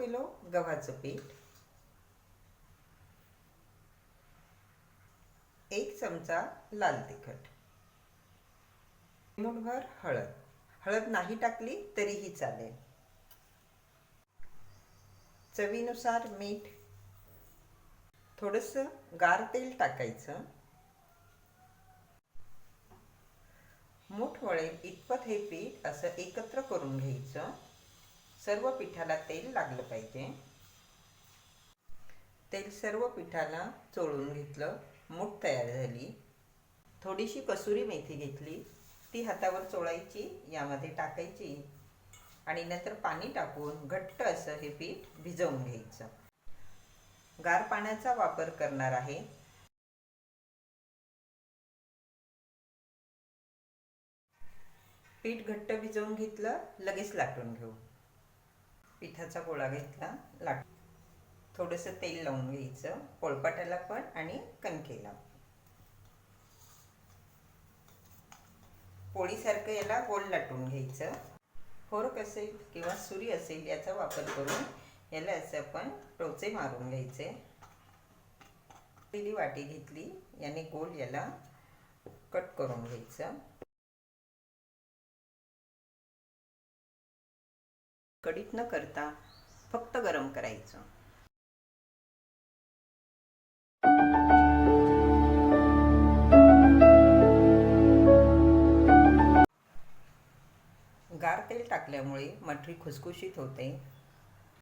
Kilo गव्हाचं पीठ. एक चमचा लाल तिखट. चिमूटभर हळद. हळद नाही टाकली तरीही चालेल. चवीनुसार मीठ. थोडंसं गार तेल टाकायचं. मूठ वळेल इतपत हे पीठ असं एकत्र करून घ्यायचं. सर्व पिठाला तेल लागलं पाहिजे. तेल सर्व पिठाला चोळून घेतलं. मूठ तयार झाली. थोडीशी कसुरी मेथी घेतली. ती हातावर चोळायची यामध्ये टाकायची आणि नंतर पाणी टाकून घट्ट असं हे पीठ भिजवून घ्यायचं. गार पाण्याचा वापर करणार आहे. पीठ घट्ट भिजवून घेतलं लगेच लाटून घेऊ. पिठाचा गोळा घेतला लाट थोडंसं तेल लावून घ्यायचं पोळपाटाला पण आणि कणकेला. पोळीसारखं याला गोल लाटून घ्यायचं. फोरक असेल किंवा सुरी असेल याचा वापर करून याला असं आपण टोचे मारून घ्यायचे. पहिली वाटी घेतली याने गोल याला कट करून घ्यायचं. कडीत न करता फक्त गरम करायचं. गार तेल टाकल्यामुळे मठरी खुसखुशीत होते.